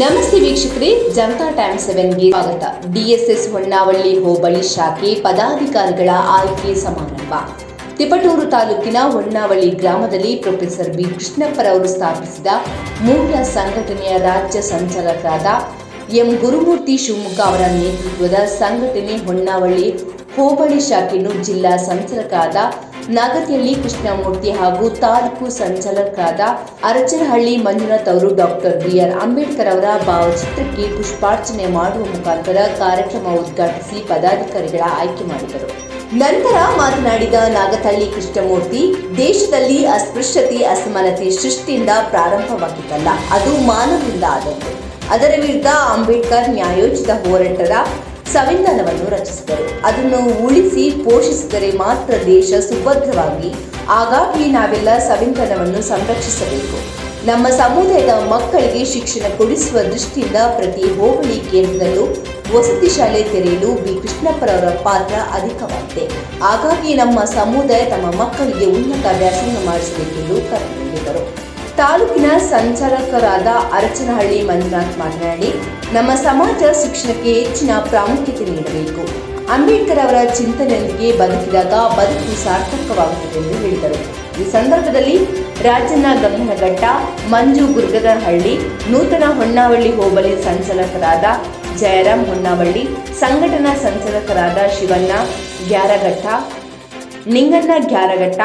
ನಮಸ್ತೆ ವೀಕ್ಷಕರೇ, ಜನತಾ ಟೈಮ್ ಸೆವೆನ್ಗೆ ಸ್ವಾಗತ. ಡಿಎಸ್ಎಸ್ ಹೊನ್ನಾವಳ್ಳಿ ಹೋಬಳಿ ಶಾಖೆ ಪದಾಧಿಕಾರಿಗಳ ಆಯ್ಕೆ ಸಮಾರಂಭ. ತಿಪಟೂರು ತಾಲೂಕಿನ ಹೊನ್ನಾವಳ್ಳಿ ಗ್ರಾಮದಲ್ಲಿ ಪ್ರೊಫೆಸರ್ ಬಿ ಕೃಷ್ಣಪ್ಪರವರು ಸ್ಥಾಪಿಸಿದ ಮೂಲ ಸಂಘಟನೆಯ ರಾಜ್ಯ ಸಂಚಾಲಕರಾದ ಎಂ. ಗುರುಮೂರ್ತಿ ಶಿವಮೊಗ್ಗ ಅವರ ನೇತೃತ್ವದ ಸಂಘಟನೆ ಹೊನ್ನಾವಳ್ಳಿ ಹೋಬಳಿ ಶಾಖೆಯನ್ನು ಜಿಲ್ಲಾ ಸಂಚಾಲಕರಾದ ನಾಗತಿಹಳ್ಳಿ ಕೃಷ್ಣಮೂರ್ತಿ ಹಾಗೂ ತಾಲೂಕು ಸಂಚಾಲಕರಾದ ಅರಚನಹಳ್ಳಿ ಮಂಜುನಾಥ್ ಅವರು ಡಾಕ್ಟರ್ ಬಿಆರ್ ಅಂಬೇಡ್ಕರ್ ಅವರ ಭಾವಚಿತ್ರಕ್ಕೆ ಪುಷ್ಪಾರ್ಚನೆ ಮಾಡುವ ಮುಖಾಂತರ ಕಾರ್ಯಕ್ರಮ ಉದ್ಘಾಟಿಸಿ ಪದಾಧಿಕಾರಿಗಳ ಆಯ್ಕೆ ಮಾಡಿದರು. ನಂತರ ಮಾತನಾಡಿದ ನಾಗತಹಳ್ಳಿ ಕೃಷ್ಣಮೂರ್ತಿ, ದೇಶದಲ್ಲಿ ಅಸ್ಪೃಶ್ಯತೆ, ಅಸಮಾನತೆ ಸೃಷ್ಟಿಯಿಂದ ಪ್ರಾರಂಭವಾಗಿದ್ದಲ್ಲ ಅದು ಮಾನವರಿಂದ ಆದದ್ದು. ಅದರ ವಿರುದ್ಧ ಅಂಬೇಡ್ಕರ್ ನ್ಯಾಯೋಚಿತ ಹೋರಾಟದ ಸಂವಿಧಾನವನ್ನು ರಚಿಸಿದರು. ಅದನ್ನು ಉಳಿಸಿ ಪೋಷಿಸಿದರೆ ಮಾತ್ರ ದೇಶ ಸುಭದ್ರವಾಗಿ ಹಾಗಾಗಿ ನಾವೆಲ್ಲ ಸಂವಿಧಾನವನ್ನು ಸಂರಕ್ಷಿಸಬೇಕು. ನಮ್ಮ ಸಮುದಾಯದ ಮಕ್ಕಳಿಗೆ ಶಿಕ್ಷಣ ಕೊಡಿಸುವ ದೃಷ್ಟಿಯಿಂದ ಪ್ರತಿ ಹೋಬಳಿ ಕೇಂದ್ರದಲ್ಲೂ ವಸತಿ ಶಾಲೆ ತೆರೆಯಲು ಬಿ. ಕೃಷ್ಣಪ್ಪರವರ ಪಾತ್ರ ಅಧಿಕವಾಗಿದೆ. ಹಾಗಾಗಿ ನಮ್ಮ ಸಮುದಾಯ ತಮ್ಮ ಮಕ್ಕಳಿಗೆ ಉನ್ನತ ವ್ಯಾಸಂಗ ಮಾಡಿಸಬೇಕೆಂದು ಕರೆ ನೀಡಿದರು. ತಾಲೂಕಿನ ಸಂಚಾಲಕರಾದ ಅರಚನಹಳ್ಳಿ ಮಂಜುನಾಥ್ ಮಾತನಾಡಿ, ನಮ್ಮ ಸಮಾಜ ಶಿಕ್ಷಣಕ್ಕೆ ಹೆಚ್ಚಿನ ಪ್ರಾಮುಖ್ಯತೆ ನೀಡಬೇಕು. ಅಂಬೇಡ್ಕರ್ ಅವರ ಚಿಂತನೆಯೊಂದಿಗೆ ಬದುಕಿದಾಗ ಬದುಕು ಸಾರ್ಥಕವಾಗುತ್ತದೆ ಎಂದು ಹೇಳಿದರು. ಈ ಸಂದರ್ಭದಲ್ಲಿ ರಾಜಣ್ಣ ಗಂಗನಘಟ್ಟ, ಮಂಜು ಗುರ್ಗದಹಳ್ಳಿ ನೂತನ ಹೊನ್ನಾವಳ್ಳಿ ಹೋಬಳಿ ಸಂಚಾಲಕರಾದ ಜಯರಾಮ್ ಹೊನ್ನಾವಳ್ಳಿ, ಸಂಘಟನಾ ಸಂಚಾಲಕರಾದ ಶಿವಣ್ಣ, ಗ್ಯಾರಘಟ್ಟ, ನಿಂಗಣ್ಣ ಗ್ಯಾರಘಟ್ಟ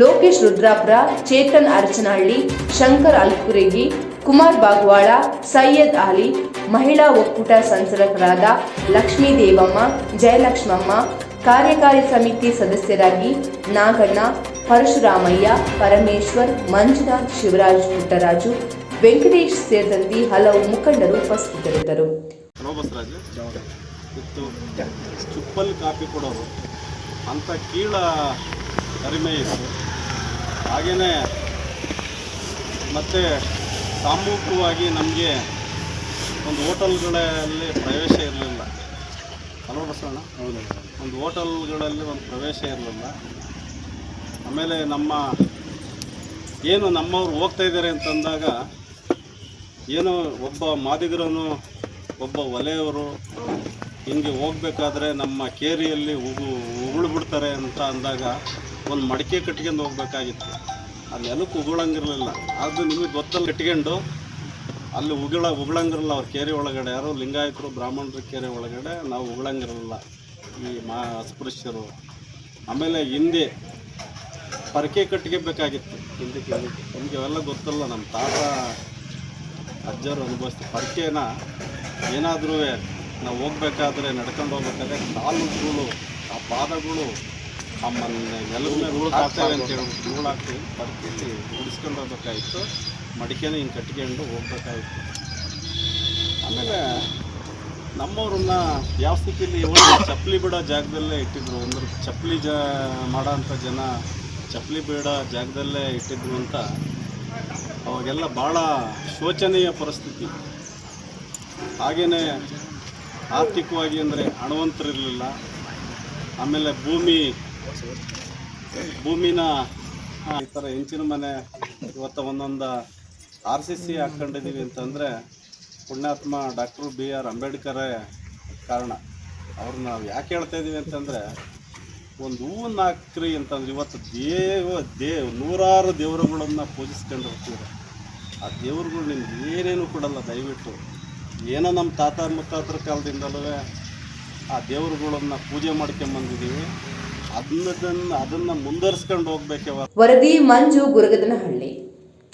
ಲೋಕೇಶ್ ರುದ್ರಾಪುರ, ಚೇತನ್ ಅರ್ಚನಹಳ್ಳಿ, ಶಂಕರ್ ಅಲ್ಕುರೆಗಿ ಕುಮಾರ್ ಬಾಗ್ವಾಳ, ಸೈಯದ್ ಅಲಿ, ಮಹಿಳಾ ಒಕ್ಕೂಟ ಸಂಚಾಲಕರಾದ ಲಕ್ಷ್ಮೀ ದೇವಮ್ಮ ಜಯಲಕ್ಷ್ಮಮ್ಮ, ಕಾರ್ಯಕಾರಿ ಸಮಿತಿ ಸದಸ್ಯರಾಗಿ ನಾಗಣ್ಣ, ಪರಶುರಾಮಯ್ಯ, ಪರಮೇಶ್ವರ್, ಮಂಜುನಾಥ್, ಶಿವರಾಜ್ ಪುಟ್ಟರಾಜು, ವೆಂಕಟೇಶ್ ಸೇರಿದಂತೆ ಹಲವು ಮುಖಂಡರು ಉಪಸ್ಥಿತರಿದ್ದರು. ಚುಪ್ಪಲ್ ಕಾಪಿ ಕೊಡೋರು. ಅಂತ ಕೀಳ ಕರಿಮೆ ಇತ್ತು. ಹಾಗೆಯೇ ಮತ್ತು ಸಾಮೂಹಿಕವಾಗಿ ನಮಗೆ ಒಂದು ಹೋಟೆಲ್ಗಳಲ್ಲಿ ಪ್ರವೇಶ ಇರಲಿಲ್ಲ. ಹಲೋ ಬಸವಣ್ಣ. ಹೌದು. ಒಂದು ಹೋಟೆಲ್ಗಳಲ್ಲಿ ಒಂದು ಪ್ರವೇಶ ಇರಲಿಲ್ಲ. ಆಮೇಲೆ ನಮ್ಮ ಏನು ನಮ್ಮವ್ರು ಹೋಗ್ತಾ ಇದ್ದಾರೆ ಅಂತಂದಾಗ ಏನು ಒಬ್ಬ ಮಾದಿಗರನು ಒಬ್ಬ ಒಲೆಯವರು ಹಿಂಗೆ ಹೋಗಬೇಕಾದ್ರೆ ನಮ್ಮ ಕೇರಿಯಲ್ಲಿ ಉಗು ಉಗುಳು ಬಿಡ್ತಾರೆ ಅಂತ ಅಂದಾಗ ಒಂದು ಮಡಿಕೆ ಕಟ್ಕೊಂಡು ಹೋಗ್ಬೇಕಾಗಿತ್ತು. ಅಲ್ಲಿ ನೆಲಕ್ಕೆ ಉಗುಳಂಗಿರಲಿಲ್ಲ ಅದು ನಿಮಗೆ ಗೊತ್ತಲ್ಲಿ ಇಟ್ಕೊಂಡು ಅಲ್ಲಿ ಉಗುಳ, ಉಗುಳಂಗಿರಲ್ಲ ಅವ್ರ ಕೆರೆ ಒಳಗಡೆ. ಯಾರು ಲಿಂಗಾಯತರು, ಬ್ರಾಹ್ಮಣರ ಕೆರೆ ಒಳಗಡೆ ನಾವು ಉಗುಳಂಗಿರಲಿಲ್ಲ ಈ ಮಾ ಅಸ್ಪೃಶ್ಯರು. ಆಮೇಲೆ ಹಿಂದೆ ಪರಕೆ ಬೇಕಾಗಿತ್ತು. ಹಿಂದಕ್ಕೆ ಹಿಂದಕ್ಕೆ. ನಮಗೆ ಅವೆಲ್ಲ ಗೊತ್ತಲ್ಲ, ನಮ್ಮ ತಾತ, ಅಜ್ಜರು ಅನುಭವಿಸ್ತಾರೆ ಪರಕೆನ ಏನಾದರೂ ನಾವು ಹೋಗ್ಬೇಕಾದ್ರೆ, ನಡ್ಕೊಂಡು ಹೋಗ್ಬೇಕಾದ್ರೆ ಕಾಲುಗಳು ಆ ಪಾದಗಳು ಆ ಮನ್ ನೆಲದ ಮೇಲೆ ಧೂಳು ಹಾಕ್ತೇವೆ ಅಂತ ಹೇಳ್ಬಿಟ್ಟು ಧೂಳು ಹಾಕ್ತೀವಿ. ಪರಕೆಯಲ್ಲಿ ಉಡಿಸ್ಕೊಂಡು ಹೋಗ್ಬೇಕಾಗಿತ್ತು ಮಡಿಕೆನ ಹಿಂಗೆ ಕಟ್ಕೊಂಡು ಹೋಗ್ಬೇಕಾಗಿತ್ತು ಆಮೇಲೆ ನಮ್ಮವ್ರನ್ನ ಯಾವ ಸ್ಥಿತಿಯಲ್ಲಿ ಚಪ್ಪಲಿ ಬಿಡೋ ಜಾಗದಲ್ಲೇ ಇಟ್ಟಿದ್ರು. ಅಂದ್ರೆ ಚಪ್ಪಲಿ ಜ ಮಾಡೋ ಅಂಥ ಜನ ಚಪ್ಪಲಿ ಬೇಡ ಜಾಗದಲ್ಲೇ ಇಟ್ಟಿದ್ರು ಅಂತ ಅವಾಗೆಲ್ಲ ಭಾಳ ಶೋಚನೀಯ ಪರಿಸ್ಥಿತಿ. ಹಾಗೆಯೇ ಆರ್ಥಿಕವಾಗಿ ಅಂದರೆ ಹಣವಂತರಿರಲಿಲ್ಲ. ಆಮೇಲೆ ಭೂಮಿ ಭೂಮಿನ ಈ ಥರ ಹೆಂಚಿನ ಮನೆ ಇವತ್ತು ಒಂದೊಂದು ಆರ್ ಸಿ ಸಿ ಹಾಕ್ಕೊಂಡಿದ್ದೀವಿ ಅಂತಂದರೆ ಪುಣ್ಯಾತ್ಮ ಡಾಕ್ಟರ್ ಬಿ ಆರ್ ಅಂಬೇಡ್ಕರೇ ಕಾರಣ. ಅವ್ರನ್ನ ನಾವು ಯಾಕೆ ಹೇಳ್ತಾ ಇದ್ದೀವಿ ಅಂತಂದರೆ ಒಂದು ಹೂವನ್ನ ಹಾಕ್ರಿ ಅಂತಂದ್ರೆ ಇವತ್ತು ದೇವ, ದೇವ್, ನೂರಾರು ದೇವರುಗಳನ್ನು ಪೂಜಿಸ್ಕೊಂಡಿರ್ತೀವಿ ಆ ದೇವ್ರುಗಳು ನಿಮ್ಗೆ ಏನೇನು ಕೊಡಲ್ಲ, ದಯವಿಟ್ಟು. ಏನೋ ನಮ್ಮ ತಾತ ಮುತ್ತಾತರ ಕಾಲದಿಂದಲೂ ಆ ದೇವರುಗಳನ್ನ ಪೂಜೆ ಮಾಡ್ಕೊಂಬಂದಿದ್ದೀವಿ ಅದನ್ನ ಅದನ್ನು ಮುಂದುವರಿಸ್ಕೊಂಡು ಹೋಗ್ಬೇಕೆ ವರದಿ ಮಂಜು ಗುರುಗದನಹಳ್ಳಿ.